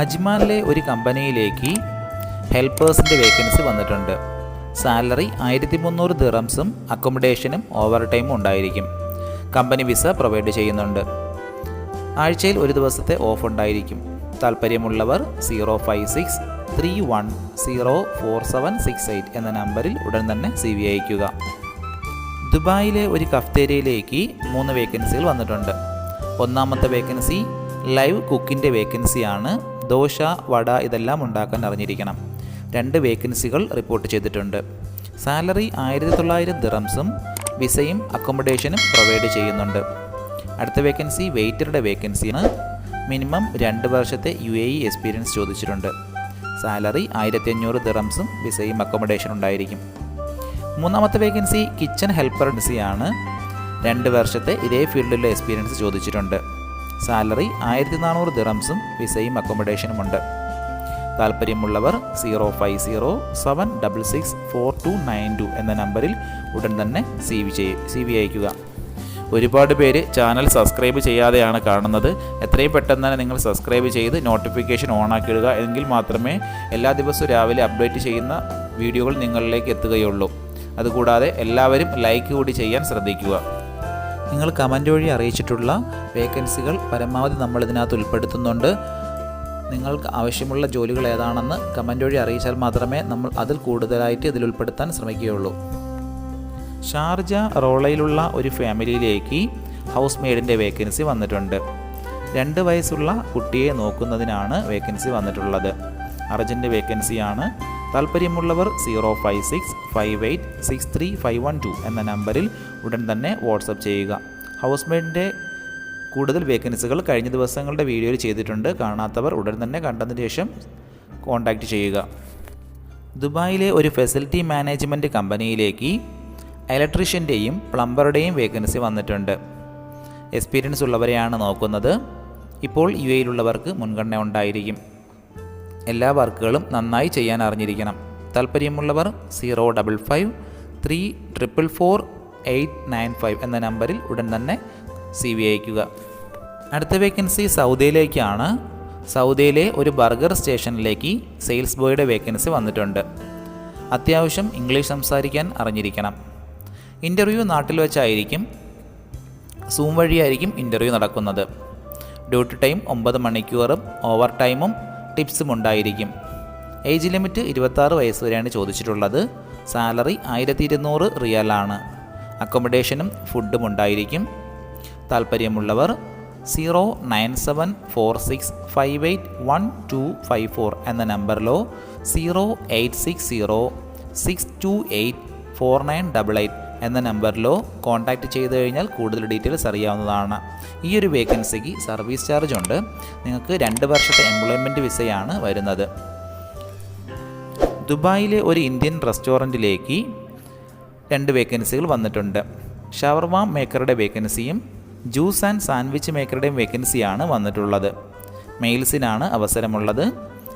അജ്മാനിലെ ഒരു കമ്പനിയിലേക്ക് ഹെൽപ്പേഴ്സിന്റെ വേക്കൻസി വന്നിട്ടുണ്ട്. സാലറി ആയിരത്തി മുന്നൂറ് ദിറംസും അക്കോമഡേഷനും ഓവർ ടൈമും ഉണ്ടായിരിക്കും. കമ്പനി വിസ പ്രൊവൈഡ് ചെയ്യുന്നുണ്ട്. ആഴ്ചയിൽ ഒരു ദിവസത്തെ ഓഫ് ഉണ്ടായിരിക്കും. താല്പര്യമുള്ളവർ zero five six three one zero four seven six eight എന്ന നമ്പറിൽ ഉടൻ തന്നെ സി വി അയക്കുക ദുബായിലെ ഒരു കഫ്തേരിയയിലേക്ക് മൂന്ന് വേക്കൻസികൾ വന്നിട്ടുണ്ട്. ഒന്നാമത്തെ വേക്കൻസി ലൈവ് കുക്കിന്റെ വേക്കൻസിയാണ് ദോശ വട ഇതെല്ലാം ഉണ്ടാക്കാൻ അറിഞ്ഞിരിക്കണം. രണ്ട് വേക്കൻസികൾ റിപ്പോർട്ട് ചെയ്തിട്ടുണ്ട്. സാലറി ആയിരത്തി തൊള്ളായിരം ദിറംസും വിസയും അക്കോമഡേഷനും പ്രൊവൈഡ് ചെയ്യുന്നുണ്ട്. അടുത്ത വേക്കൻസി വെയിറ്ററുടെ വേക്കൻസിയാണ്. മിനിമം രണ്ട് വർഷത്തെ യു എ ഇ എക്സ്പീരിയൻസ് ചോദിച്ചിട്ടുണ്ട്. സാലറി ആയിരത്തി അഞ്ഞൂറ് ദിറംസും വിസയും അക്കോമഡേഷൻ ഉണ്ടായിരിക്കും. മൂന്നാമത്തെ വേക്കൻസി കിച്ചൺ ഹെൽപ്പർ ആണ് രണ്ട് വർഷത്തെ ഇതേ ഫീൽഡിലെ എക്സ്പീരിയൻസ് ചോദിച്ചിട്ടുണ്ട്. സാലറി ആയിരത്തി നാനൂറ് ദിറംസും വിസയും അക്കോമഡേഷനും ഉണ്ട് താല്പര്യമുള്ളവർ zero five zero seven double six four two nine two എന്ന നമ്പറിൽ ഉടൻ തന്നെ സി വി ചെയ് സി വി അയക്കുക ഒരുപാട് പേര് ചാനൽ സബ്സ്ക്രൈബ് ചെയ്യാതെയാണ് കാണുന്നത്. എത്രയും പെട്ടെന്ന് തന്നെ നിങ്ങൾ സബ്സ്ക്രൈബ് ചെയ്ത് നോട്ടിഫിക്കേഷൻ ഓണാക്കിയിടുക എങ്കിൽ മാത്രമേ എല്ലാ ദിവസവും രാവിലെ അപ്ഡേറ്റ് ചെയ്യുന്ന വീഡിയോകൾ നിങ്ങളിലേക്ക് എത്തുകയുള്ളൂ. അതുകൂടാതെ എല്ലാവരും ലൈക്ക് കൂടി ചെയ്യാൻ ശ്രദ്ധിക്കുക. നിങ്ങൾ കമന്റ് വഴി അറിയിച്ചിട്ടുള്ള വേക്കൻസികൾ പരമാവധി നമ്മൾ ഇതിനകത്ത് ഉൾപ്പെടുത്തുന്നുണ്ട്. നിങ്ങൾക്ക് ആവശ്യമുള്ള ജോലികൾ ഏതാണെന്ന് കമന്റ് വഴി അറിയിച്ചാൽ മാത്രമേ നമ്മൾ അതിൽ കൂടുതലായിട്ട് ഇതിൽ ഉൾപ്പെടുത്താൻ ശ്രമിക്കുകയുള്ളൂ. ഷാർജ റോളയിലുള്ള ഒരു ഫാമിലിയിലേക്ക് ഹൗസ് മെയ്ഡിന്റെ വേക്കൻസി വന്നിട്ടുണ്ട്. രണ്ട് വയസ്സുള്ള കുട്ടിയെ നോക്കുന്നതിനാണ് വേക്കൻസി വന്നിട്ടുള്ളത്. അർജന്റ് വേക്കൻസിയാണ്. താല്പര്യമുള്ളവർ zero five six five eight six three five one two എന്ന നമ്പറിൽ ഉടൻ തന്നെ വാട്സപ്പ് ചെയ്യുക. ഹൗസ് മെയ്ഡിന്റെ കൂടുതൽ വേക്കൻസികൾ കഴിഞ്ഞ ദിവസങ്ങളുടെ വീഡിയോയിൽ ചെയ്തിട്ടുണ്ട്. കാണാത്തവർ ഉടൻ തന്നെ കണ്ടതിന് ശേഷം കോൺടാക്റ്റ് ചെയ്യുക. ദുബായിലെ ഒരു ഫെസിലിറ്റി മാനേജ്മെന്റ് കമ്പനിയിലേക്ക് ഇലക്ട്രീഷ്യന്റെയും പ്ലംബറുടെയും വേക്കൻസി വന്നിട്ടുണ്ട്. എക്സ്പീരിയൻസ് ഉള്ളവരെയാണ് നോക്കുന്നത്. ഇപ്പോൾ യു എയിലുള്ളവർക്ക് മുൻഗണന ഉണ്ടായിരിക്കും. എല്ലാ വർക്കുകളും നന്നായി ചെയ്യാൻ അറിഞ്ഞിരിക്കണം. താല്പര്യമുള്ളവർ zero double five three triple four eight nine five എന്ന നമ്പറിൽ ഉടൻ തന്നെ സി വി അയക്കുക അടുത്ത വേക്കൻസി സൗദിയിലേക്കാണ്. സൗദിയിലെ ഒരു ബർഗർ സ്റ്റേഷനിലേക്ക് സെയിൽസ് ബോയുടെ വേക്കൻസി വന്നിട്ടുണ്ട്. അത്യാവശ്യം ഇംഗ്ലീഷ് സംസാരിക്കാൻ അറിഞ്ഞിരിക്കണം. ഇന്റർവ്യൂ നാട്ടിൽ വെച്ചായിരിക്കും സൂം വഴിയായിരിക്കും ഇന്റർവ്യൂ നടക്കുന്നത്. ഡ്യൂട്ടി ടൈം ഒമ്പത് മണിക്കൂറും ഓവർ ടൈമും ടിപ്സും ഉണ്ടായിരിക്കും. ഏജ് ലിമിറ്റ് ഇരുപത്താറ് വയസ്സ് വരെയാണ് ചോദിച്ചിട്ടുള്ളത്. സാലറി ആയിരത്തി ഇരുന്നൂറ് റിയലാണ്. അക്കോമഡേഷനും ഫുഡും ഉണ്ടായിരിക്കും. താല്പര്യമുള്ളവർ zero nine seven four six five eight one two five four എന്ന നമ്പറിലോ zero eight six zero six two eight four nine double eight എന്ന നമ്പറിലോ കോൺടാക്റ്റ് ചെയ്ത് കഴിഞ്ഞാൽ കൂടുതൽ ഡീറ്റെയിൽസ് അറിയാവുന്നതാണ്. ഈ ഒരു വേക്കൻസിക്ക് സർവീസ് ചാർജ് ഉണ്ട്. നിങ്ങൾക്ക് രണ്ട് വർഷത്തെ എംപ്ലോയ്മെന്റ് വിസയാണ് വരുന്നത്. ദുബായിലെ ഒരു ഇന്ത്യൻ റെസ്റ്റോറന്റിലേക്ക് രണ്ട് വേക്കൻസികൾ വന്നിട്ടുണ്ട്. ഷവർമ മേക്കറുടെ വേക്കൻസിയും ജ്യൂസ് ആൻഡ് സാൻഡ്വിച്ച് മേക്കറുടെയും വേക്കൻസിയാണ് വന്നിട്ടുള്ളത്. മെയിൽസിനാണ് അവസരമുള്ളത്.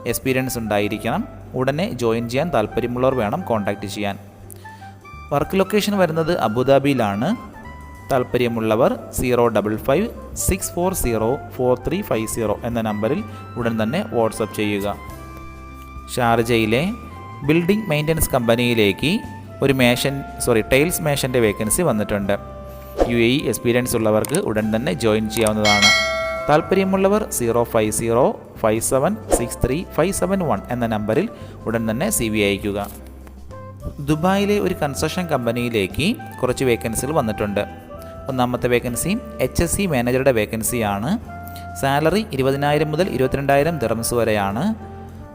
എക്സ്പീരിയൻസ് ഉണ്ടായിരിക്കണം. ഉടനെ ജോയിൻ ചെയ്യാൻ താല്പര്യമുള്ളവർ വേണം കോൺടാക്റ്റ് ചെയ്യാൻ. വർക്ക് ലൊക്കേഷൻ വരുന്നത് അബുദാബിയിലാണ്. താല്പര്യമുള്ളവർ zero double five six four zero four three five zero എന്ന നമ്പറിൽ ഉടൻ തന്നെ വാട്സപ്പ് ചെയ്യുക. ഷാർജയിലെ ബിൽഡിംഗ് മെയിന്റനൻസ് കമ്പനിയിലേക്ക് ഒരു മേഷൻ സോറി ടൈൽസ് മേഷന്റെ വേക്കൻസി വന്നിട്ടുണ്ട്. യു എ എക്സ്പീരിയൻസ് ഉള്ളവർക്ക് ഉടൻ തന്നെ ജോയിൻ ചെയ്യാവുന്നതാണ്. താല്പര്യമുള്ളവർ zero five zero five seven six three five seven one എന്ന നമ്പറിൽ ഉടൻ തന്നെ സി വി അയക്കുക ദുബായിലെ ഒരു കൺസ്ട്രക്ഷൻ കമ്പനിയിലേക്ക് കുറച്ച് വേക്കൻസികൾ വന്നിട്ടുണ്ട്. ഒന്നാമത്തെ വേക്കൻസി എച്ച് എസ് സി മാനേജറുടെ വേക്കൻസിയാണ്. സാലറി ഇരുപതിനായിരം മുതൽ ഇരുപത്തിരണ്ടായിരം ദിറംസ് വരെയാണ്.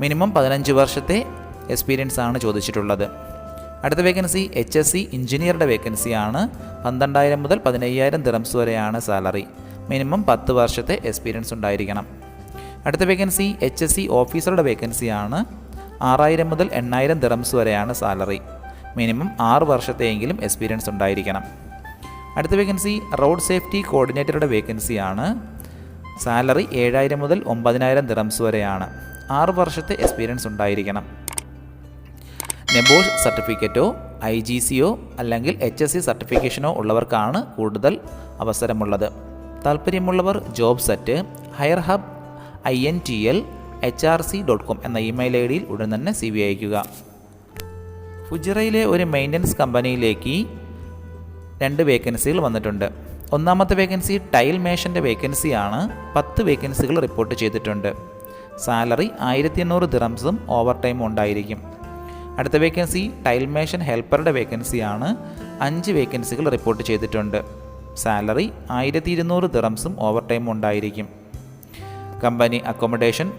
മിനിമം പതിനഞ്ച് വർഷത്തെ എക്സ്പീരിയൻസ് ആണ് ചോദിച്ചിട്ടുള്ളത്. അടുത്ത വേക്കൻസി എച്ച് എസ് സി എഞ്ചിനീയറുടെ വേക്കൻസിയാണ്. പന്ത്രണ്ടായിരം മുതൽ പതിനയ്യായിരം ദിറംസ് വരെയാണ് സാലറി. മിനിമം പത്ത് വർഷത്തെ എക്സ്പീരിയൻസ് ഉണ്ടായിരിക്കണം. അടുത്ത വേക്കൻസി എച്ച് എസ് സി ഓഫീസറുടെ വേക്കൻസിയാണ്. ആറായിരം മുതൽ എണ്ണായിരം ദിറംസ് വരെയാണ് സാലറി. മിനിമം ആറ് വർഷത്തെയെങ്കിലും എക്സ്പീരിയൻസ് ഉണ്ടായിരിക്കണം. അടുത്ത വേക്കൻസി റോഡ് സേഫ്റ്റി കോർഡിനേറ്ററുടെ വേക്കൻസിയാണ് സാലറി ഏഴായിരം മുതൽ ഒമ്പതിനായിരം ദിറംസ് വരെയാണ്. ആറ് വർഷത്തെ എക്സ്പീരിയൻസ് ഉണ്ടായിരിക്കണം. നെബോഷ് സർട്ടിഫിക്കറ്റോ ഐ ജി സിയോ അല്ലെങ്കിൽ എച്ച് എസ് സി സർട്ടിഫിക്കേഷനോ ഉള്ളവർക്കാണ് കൂടുതൽ അവസരമുള്ളത്. താല്പര്യമുള്ളവർ jobs at hire hub I N T L H R C dot com എന്ന ഇമെയിൽ ഐ ഡിയിൽ ഉടൻ തന്നെ സി വി അയക്കുക ഫുജിറയിലെ ഒരു മെയിന്റനൻസ് കമ്പനിയിലേക്ക് രണ്ട് വേക്കൻസികൾ വന്നിട്ടുണ്ട്. ഒന്നാമത്തെ വേക്കൻസി ടൈൽ മേഷന്റെ വേക്കൻസിയാണ്. പത്ത് വേക്കൻസികൾ റിപ്പോർട്ട് ചെയ്തിട്ടുണ്ട്. സാലറി ആയിരത്തി എണ്ണൂറ് ദിറംസും ഓവർ ടൈമും ഉണ്ടായിരിക്കും. അടുത്ത വേക്കൻസി ടൈൽ മേഷൻ ഹെൽപ്പറുടെ വേക്കൻസിയാണ്. അഞ്ച് വേക്കൻസികൾ റിപ്പോർട്ട് ചെയ്തിട്ടുണ്ട്. സാലറി ആയിരത്തി ഇരുന്നൂറ് ദിറംസും ഓവർ ടൈമും ഉണ്ടായിരിക്കും. കമ്പനി അക്കോമഡേഷൻ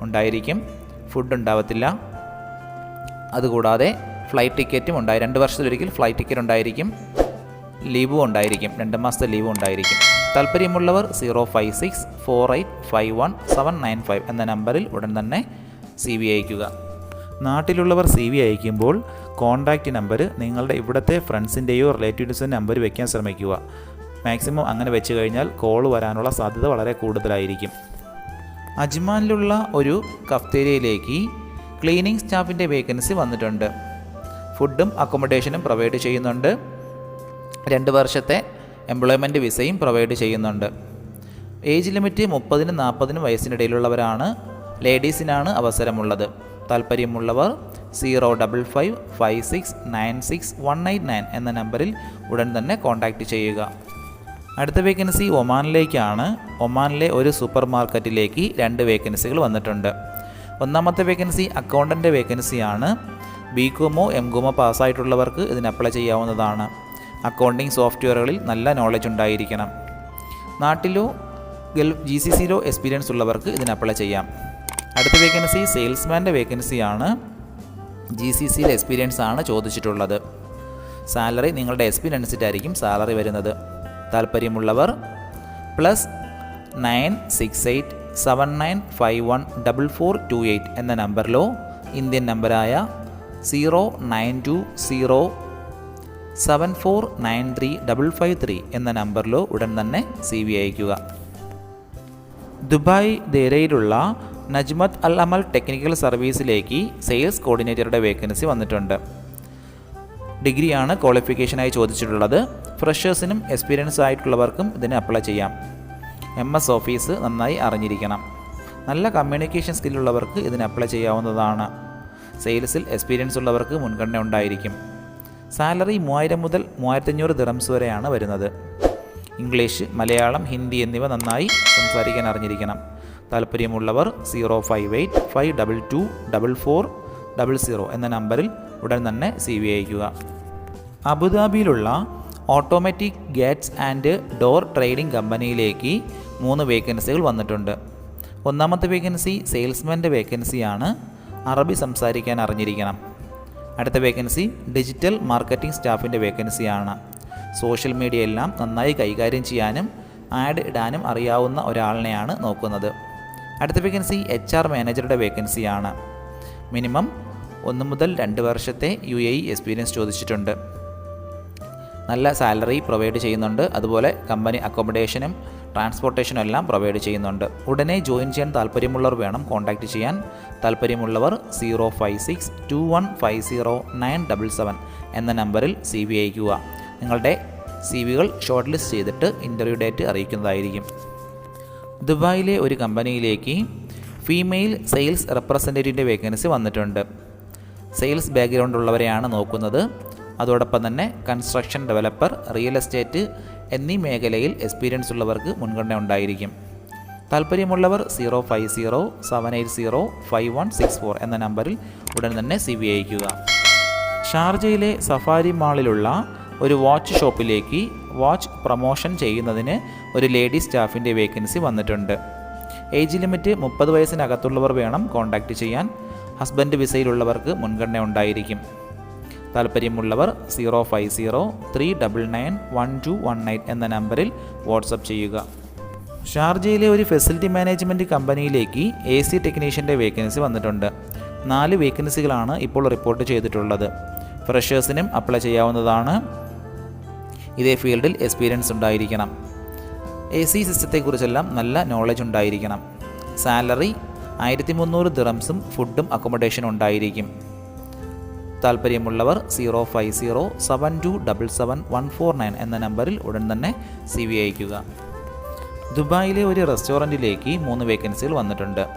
ഉണ്ടായിരിക്കും. ഫുഡ് ഉണ്ടാവത്തില്ല. അതുകൂടാതെ ഫ്ലൈറ്റ് ടിക്കറ്റും ഉണ്ടായി. രണ്ട് വർഷത്തിലൊരിക്കൽ ഫ്ലൈറ്റ് ടിക്കറ്റ് ഉണ്ടായിരിക്കും. ലീവും ഉണ്ടായിരിക്കും. രണ്ട് മാസത്തെ ലീവും ഉണ്ടായിരിക്കും. താല്പര്യമുള്ളവർ zero five six four eight five one seven nine five എന്ന നമ്പറിൽ ഉടൻ തന്നെ സി വി അയക്കുക നാട്ടിലുള്ളവർ സി വി അയക്കുമ്പോൾ കോൺടാക്റ്റ് നമ്പർ നിങ്ങളുടെ ഇവിടുത്തെ ഫ്രണ്ട്സിന്റെയോ റിലേറ്റീവ്സിന്റെ നമ്പർ വയ്ക്കാൻ ശ്രമിക്കുക. മാക്സിമം അങ്ങനെ വെച്ച് കഴിഞ്ഞാൽ കോൾ വരാനുള്ള സാധ്യത വളരെ കൂടുതലായിരിക്കും. അജ്മാനിലുള്ള ഒരു കഫ്തേരിയയിലേക്ക് ക്ലീനിങ് സ്റ്റാഫിന്റെ വേക്കൻസി വന്നിട്ടുണ്ട്. ഫുഡും അക്കോമഡേഷനും പ്രൊവൈഡ് ചെയ്യുന്നുണ്ട്. രണ്ട് വർഷത്തെ എംപ്ലോയ്മെന്റ് വിസയും പ്രൊവൈഡ് ചെയ്യുന്നുണ്ട്. ഏജ് ലിമിറ്റ് മുപ്പതിനും നാൽപ്പതിനും വയസ്സിനിടയിലുള്ളവരാണ്. ലേഡീസിനാണ് അവസരമുള്ളത്. താല്പര്യമുള്ളവർ zero double five five six nine six one eight nine എന്ന നമ്പറിൽ ഉടൻ തന്നെ കോൺടാക്റ്റ് ചെയ്യുക. അടുത്ത വേക്കൻസി ഒമാനിലേക്കാണ്. ഒമാനിലെ ഒരു സൂപ്പർ മാർക്കറ്റിലേക്ക് രണ്ട് വേക്കൻസികൾ വന്നിട്ടുണ്ട്. ഒന്നാമത്തെ വേക്കൻസി അക്കൗണ്ടന്റ് വേക്കൻസിയാണ്. ബി കോമോ എം കോമോ പാസ്സായിട്ടുള്ളവർക്ക് ഇതിന് അപ്ലൈ ചെയ്യാവുന്നതാണ്. അക്കൗണ്ടിംഗ് സോഫ്റ്റ്വെയറുകളിൽ നല്ല നോളജ് ഉണ്ടായിരിക്കണം. നാട്ടിലോ ഗൾഫ് ജി സി സിയിലോ എക്സ്പീരിയൻസ് ഉള്ളവർക്ക് ഇതിന് അപ്ലൈ ചെയ്യാം. അടുത്ത വേക്കൻസി സെയിൽസ്മാന്റെ വേക്കൻസിയാണ് ജി സി സിയിലെ എക്സ്പീരിയൻസ് ആണ് ചോദിച്ചിട്ടുള്ളത്. സാലറി നിങ്ങളുടെ എക്സ്പീരിയൻസ് അനുസരിച്ചായിരിക്കും സാലറി വരുന്നത്. താല്പര്യമുള്ളവർ plus nine six eight seven nine five one double four two eight എന്ന നമ്പറിലോ ഇന്ത്യൻ നമ്പറായ zero nine two zero seven four nine three double five three എന്ന നമ്പറിലോ ഉടൻ തന്നെ സി വി അയക്കുക ദുബായ് ദേരയിലുള്ള നജ്മത് അൽ അമൽ ടെക്നിക്കൽ സർവീസിലേക്ക് സെയിൽസ് കോർഡിനേറ്ററുടെ വേക്കൻസി വന്നിട്ടുണ്ട്. ഡിഗ്രിയാണ് ക്വാളിഫിക്കേഷനായി ചോദിച്ചിട്ടുള്ളത്. ഫ്രഷേഴ്സിനും എക്സ്പീരിയൻസ് ആയിട്ടുള്ളവർക്കും ഇതിന് അപ്ലൈ ചെയ്യാം. എം എസ് ഓഫീസ് നന്നായി അറിഞ്ഞിരിക്കണം. നല്ല കമ്മ്യൂണിക്കേഷൻ സ്കില്ലുള്ളവർക്ക് ഇതിന് അപ്ലൈ ചെയ്യാവുന്നതാണ്. സെയിൽസിൽ എക്സ്പീരിയൻസ് ഉള്ളവർക്ക് മുൻഗണന ഉണ്ടായിരിക്കും. സാലറി മൂവായിരം മുതൽ മൂവായിരത്തഞ്ഞൂറ് ദിറംസ് വരെയാണ് വരുന്നത്. ഇംഗ്ലീഷ് മലയാളം ഹിന്ദി എന്നിവ നന്നായി സംസാരിക്കാൻ അറിഞ്ഞിരിക്കണം. താല്പര്യമുള്ളവർ zero five eight five double two double four double zero എന്ന നമ്പറിൽ ഉടൻ തന്നെ സി വി അയക്കുക അബുദാബിയിലുള്ള automatic gates and door trading കമ്പനിയിലേക്ക് മൂന്ന് വേക്കൻസികൾ വന്നിട്ടുണ്ട്. ഒന്നാമത്തെ വേക്കൻസി സെയിൽസ്മാന്റെ വേക്കൻസിയാണ്. അറബി സംസാരിക്കാൻ അറിഞ്ഞിരിക്കണം. അടുത്ത വേക്കൻസി ഡിജിറ്റൽ മാർക്കറ്റിംഗ് സ്റ്റാഫിന്റെ വേക്കൻസിയാണ്. സോഷ്യൽ മീഡിയ എല്ലാം നന്നായി കൈകാര്യം ചെയ്യാനും ആഡ് ഇടാനും അറിയാവുന്ന ഒരാളിനെയാണ് നോക്കുന്നത്. അടുത്ത വേക്കൻസി എച്ച് ആർ മാനേജറുടെ വേക്കൻസിയാണ്. മിനിമം ഒന്ന് മുതൽ രണ്ട് വർഷത്തെ യു എ എക്സ്പീരിയൻസ് ചോദിച്ചിട്ടുണ്ട്. നല്ല സാലറി പ്രൊവൈഡ് ചെയ്യുന്നുണ്ട്. അതുപോലെ കമ്പനി അക്കോമഡേഷനും ട്രാൻസ്പോർട്ടേഷനും എല്ലാം പ്രൊവൈഡ് ചെയ്യുന്നുണ്ട്. ഉടനെ ജോയിൻ ചെയ്യാൻ താല്പര്യമുള്ളവർ വേണം. കോൺടാക്റ്റ് ചെയ്യാൻ താല്പര്യമുള്ളവർ zero five six two one five zero nine double seven എന്ന നമ്പറിൽ സി വി അയക്കുക നിങ്ങളുടെ സി വികൾ ഷോർട്ട് ലിസ്റ്റ് ചെയ്തിട്ട് ഇന്റർവ്യൂ ഡേറ്റ് അറിയിക്കുന്നതായിരിക്കും. ദുബായിലെ ഒരു കമ്പനിയിലേക്ക് ഫീമെയിൽ സെയിൽസ് റെപ്രസെന്റേറ്റീവിന്റെ വേക്കൻസി വന്നിട്ടുണ്ട്. സെയിൽസ് ബാക്ക്ഗ്രൗണ്ട് ഉള്ളവരെയാണ് നോക്കുന്നത്. അതോടൊപ്പം തന്നെ കൺസ്ട്രക്ഷൻ ഡെവലപ്പർ റിയൽ എസ്റ്റേറ്റ് എന്നീ മേഖലയിൽ എക്സ്പീരിയൻസ് ഉള്ളവർക്ക് മുൻഗണന ഉണ്ടായിരിക്കും. താല്പര്യമുള്ളവർ zero five zero seven eight zero five one six four എന്ന നമ്പറിൽ ഉടൻ തന്നെ സി വി അയക്കുക ഷാർജയിലെ സഫാരി മാളിലുള്ള ഒരു വാച്ച് ഷോപ്പിലേക്ക് വാച്ച് പ്രൊമോഷൻ ചെയ്യുന്നതിന് ഒരു ലേഡി സ്റ്റാഫിന്റെ വേക്കൻസി വന്നിട്ടുണ്ട്. ഏജ് ലിമിറ്റ് മുപ്പത് വയസ്സിനകത്തുള്ളവർ വേണം കോൺടാക്റ്റ് ചെയ്യാൻ. ഹസ്ബൻഡ് വിസയിലുള്ളവർക്ക് മുൻഗണന ഉണ്ടായിരിക്കും. താല്പര്യമുള്ളവർ zero five zero three double nine one two one eight എന്ന നമ്പറിൽ വാട്സപ്പ് ചെയ്യുക. ഷാർജയിലെ ഒരു ഫെസിലിറ്റി മാനേജ്മെന്റ് കമ്പനിയിലേക്ക് എ സി ടെക്നീഷ്യന്റെ വേക്കൻസി വന്നിട്ടുണ്ട്. നാല് വേക്കൻസികളാണ് ഇപ്പോൾ റിപ്പോർട്ട് ചെയ്തിട്ടുള്ളത്. ഫ്രഷേഴ്സിനും അപ്ലൈ ചെയ്യാവുന്നതാണ്. ഇതേ ഫീൽഡിൽ എക്സ്പീരിയൻസ് ഉണ്ടായിരിക്കണം. എ സി സിസ്റ്റത്തെക്കുറിച്ചെല്ലാം നല്ല നോളജ് ഉണ്ടായിരിക്കണം. സാലറി ആയിരത്തി മുന്നൂറ് ദിറംസും ഫുഡും അക്കോമഡേഷനും ഉണ്ടായിരിക്കും. താല്പര്യമുള്ളവർ zero five zero seven two double seven one four nine എന്ന നമ്പറിൽ ഉടൻ തന്നെ സി വി അയക്കുക ദുബായിലെ ഒരു റെസ്റ്റോറന്റിലേക്ക് മൂന്ന് വേക്കൻസികൾ വന്നിട്ടുണ്ട്.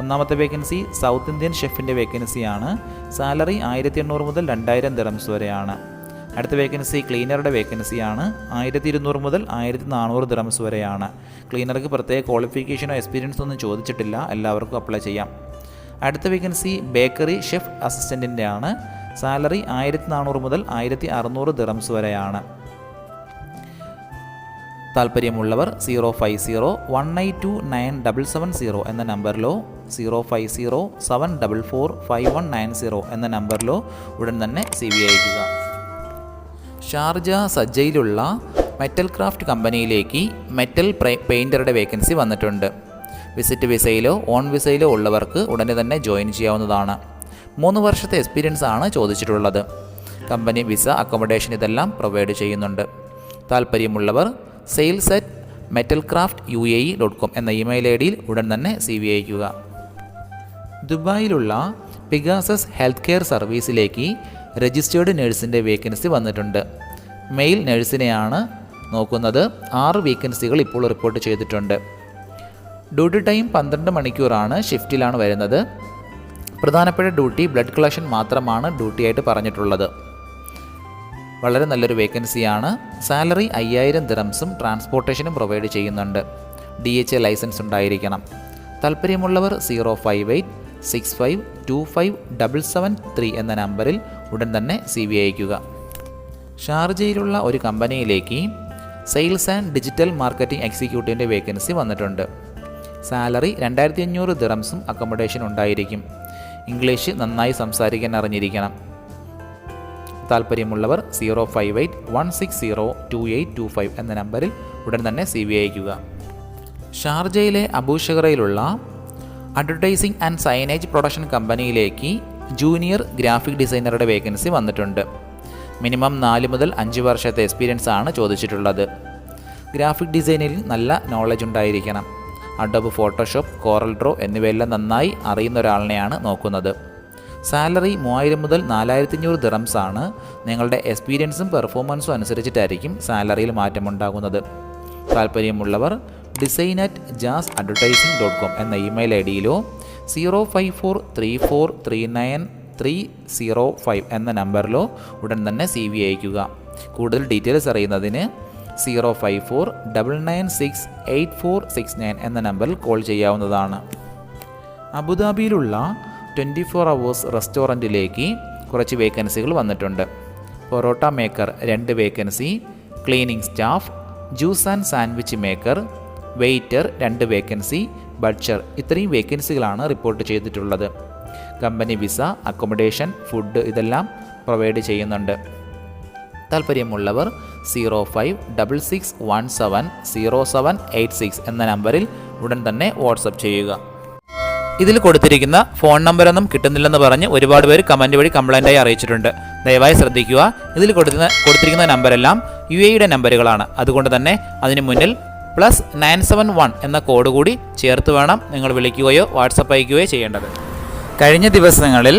ഒന്നാമത്തെ വേക്കൻസി സൗത്ത് ഇന്ത്യൻ ഷെഫിന്റെ വേക്കൻസിയാണ്. സാലറി ആയിരത്തി എണ്ണൂറ് മുതൽ രണ്ടായിരം ദിറംസ് വരെയാണ്. അടുത്ത വേക്കൻസി ക്ലീനറുടെ വേക്കൻസിയാണ്. ആയിരത്തി ഇരുന്നൂറ് മുതൽ ആയിരത്തി നാനൂറ് ദിറംസ് വരെയാണ്. ക്ലീനർക്ക് പ്രത്യേക ക്വാളിഫിക്കേഷനോ എക്സ്പീരിയൻസോ ഒന്നും ചോദിച്ചിട്ടില്ല. എല്ലാവർക്കും അപ്ലൈ ചെയ്യാം. അടുത്ത വേക്കൻസി ബേക്കറി ഷെഫ് അസിസ്റ്റന്റിന്റെ ആണ് സാലറി ആയിരത്തി നാനൂറ് മുതൽ ആയിരത്തി അറുന്നൂറ് ദിറംസ് വരെയാണ്. താല്പര്യമുള്ളവർ zero five zero one eight two nine double seven zero എന്ന നമ്പറിലോ zero five zero seven double four five one nine zero എന്ന നമ്പറിലോ ഉടൻ തന്നെ സി വി അയക്കുക ഷാർജ സജ്ജയിലുള്ള മെറ്റൽ ക്രാഫ്റ്റ് കമ്പനിയിലേക്ക് മെറ്റൽ പെയിന്ററുടെ വേക്കൻസി വന്നിട്ടുണ്ട്. വിസിറ്റ് വിസയിലോ ഓൺ വിസയിലോ ഉള്ളവർക്ക് ഉടനെ തന്നെ ജോയിൻ ചെയ്യാവുന്നതാണ്. മൂന്ന് വർഷത്തെ എക്സ്പീരിയൻസ് ആണ് ചോദിച്ചിട്ടുള്ളത്. കമ്പനി വിസ അക്കോമഡേഷൻ ഇതെല്ലാം പ്രൊവൈഡ് ചെയ്യുന്നുണ്ട്. താല്പര്യമുള്ളവർ sales at metal craft U A E dot com എന്ന ഇമെയിൽ ഐ ഡിയിൽ ഉടൻ തന്നെ സി വി അയക്കുക ദുബായിലുള്ള പിഗാസസ് ഹെൽത്ത് കെയർ സർവീസിലേക്ക് രജിസ്റ്റേർഡ് നഴ്സിന്റെ വേക്കൻസി വന്നിട്ടുണ്ട്. മെയിൽ നഴ്സിനെയാണ് നോക്കുന്നത്. ആറ് വേക്കൻസികൾ ഇപ്പോൾ റിപ്പോർട്ട് ചെയ്തിട്ടുണ്ട്. ഡ്യൂട്ടി ടൈം പന്ത്രണ്ട് മണിക്കൂറാണ് ഷിഫ്റ്റിലാണ് വരുന്നത്. പ്രധാനപ്പെട്ട ഡ്യൂട്ടി ബ്ലഡ് കളക്ഷൻ മാത്രമാണ് ഡ്യൂട്ടി ആയിട്ട് പറഞ്ഞിട്ടുള്ളത്. വളരെ നല്ലൊരു വേക്കൻസിയാണ്. സാലറി അയ്യായിരം ദിറംസും ട്രാൻസ്പോർട്ടേഷനും പ്രൊവൈഡ് ചെയ്യുന്നുണ്ട്. ഡി എച്ച് എ ലൈസൻസ് ഉണ്ടായിരിക്കണം. താല്പര്യമുള്ളവർ zero five eight six five two five double seven three എന്ന നമ്പറിൽ ഉടൻ തന്നെ സി വി അയക്കുക ഷാർജയിലുള്ള ഒരു കമ്പനിയിലേക്ക് സെയിൽസ് ആൻഡ് ഡിജിറ്റൽ മാർക്കറ്റിംഗ് എക്സിക്യൂട്ടീവിന്റെ വേക്കൻസി വന്നിട്ടുണ്ട്. സാലറി രണ്ടായിരത്തി അഞ്ഞൂറ് ദിറംസും അക്കോമഡേഷൻ ഉണ്ടായിരിക്കും. ഇംഗ്ലീഷ് നന്നായി സംസാരിക്കാൻ അറിഞ്ഞിരിക്കണം. താല്പര്യമുള്ളവർ zero five eight one six zero two eight two five എന്ന നമ്പറിൽ ഉടൻ തന്നെ സി വി അയക്കുക ഷാർജയിലെ അബൂഷകറയിലുള്ള അഡ്വർടൈസിംഗ് ആൻഡ് സൈനേജ് പ്രൊഡക്ഷൻ കമ്പനിയിലേക്ക് ജൂനിയർ ഗ്രാഫിക് ഡിസൈനറുടെ വേക്കൻസി വന്നിട്ടുണ്ട്. മിനിമം നാല് മുതൽ അഞ്ച് വർഷത്തെ എക്സ്പീരിയൻസ് ആണ് ചോദിച്ചിട്ടുള്ളത്. ഗ്രാഫിക് ഡിസൈനിൽ നല്ല നോളജ് ഉണ്ടായിരിക്കണം. അഡോബ് ഫോട്ടോഷോപ്പ് കോറൽ ഡ്രോ എന്നിവയെല്ലാം നന്നായി അറിയുന്ന ഒരാളിനെയാണ് നോക്കുന്നത്. സാലറി മൂവായിരം മുതൽ നാലായിരത്തി അഞ്ഞൂറ് ദിറംസ് ആണ്. നിങ്ങളുടെ എക്സ്പീരിയൻസും പെർഫോമൻസും അനുസരിച്ചിട്ടായിരിക്കും സാലറിയിൽ മാറ്റമുണ്ടാകുന്നത്. താല്പര്യമുള്ളവർ design at Jazz advertising dot com എന്ന email I ഡിയിലോ zero five four three four three nine three zero five എന്ന നമ്പറിലോ ഉടൻ തന്നെ സി വി അയയ്ക്കുക കൂടുതൽ ഡീറ്റെയിൽസ് അറിയുന്നതിന് zero five four double nine six eight four six nine എന്ന നമ്പറിൽ കോൾ ചെയ്യാവുന്നതാണ്. അബുദാബിയിലുള്ള ട്വന്റി ഫോർ അവേഴ്സ് റെസ്റ്റോറന്റിലേക്ക് കുറച്ച് വേക്കൻസികൾ വന്നിട്ടുണ്ട്. പൊറോട്ട മേക്കർ രണ്ട് vacancy cleaning staff juice and sandwich maker waiter രണ്ട് വേക്കൻസി ബഡ്ഷർ ഇത്രയും വേക്കൻസികളാണ് റിപ്പോർട്ട് ചെയ്തിട്ടുള്ളത്. കമ്പനി വിസ അക്കോമഡേഷൻ ഫുഡ് ഇതെല്ലാം പ്രൊവൈഡ് ചെയ്യുന്നുണ്ട്. താല്പര്യമുള്ളവർ zero five double six one seven zero seven eight six എന്ന നമ്പറിൽ ഉടൻ തന്നെ വാട്സപ്പ് ചെയ്യുക. ഇതിൽ കൊടുത്തിരിക്കുന്ന ഫോൺ നമ്പറൊന്നും കിട്ടുന്നില്ലെന്ന് പറഞ്ഞ് ഒരുപാട് പേര് കമന്റ് വഴി കംപ്ലൈന്റായി അറിയിച്ചിട്ടുണ്ട്. ദയവായി ശ്രദ്ധിക്കുക. ഇതിൽ കൊടുക്കുന്ന കൊടുത്തിരിക്കുന്ന നമ്പരെല്ലാം യു എയുടെ നമ്പറുകളാണ്. അതുകൊണ്ട് തന്നെ അതിന് മുന്നിൽ പ്ലസ് നയൻ സെവൻ വൺ എന്ന കോഡ് കൂടി ചേർത്ത് വേണം നിങ്ങൾ വിളിക്കുകയോ വാട്സപ്പ് അയക്കുകയോ ചെയ്യേണ്ടത്. കഴിഞ്ഞ ദിവസങ്ങളിൽ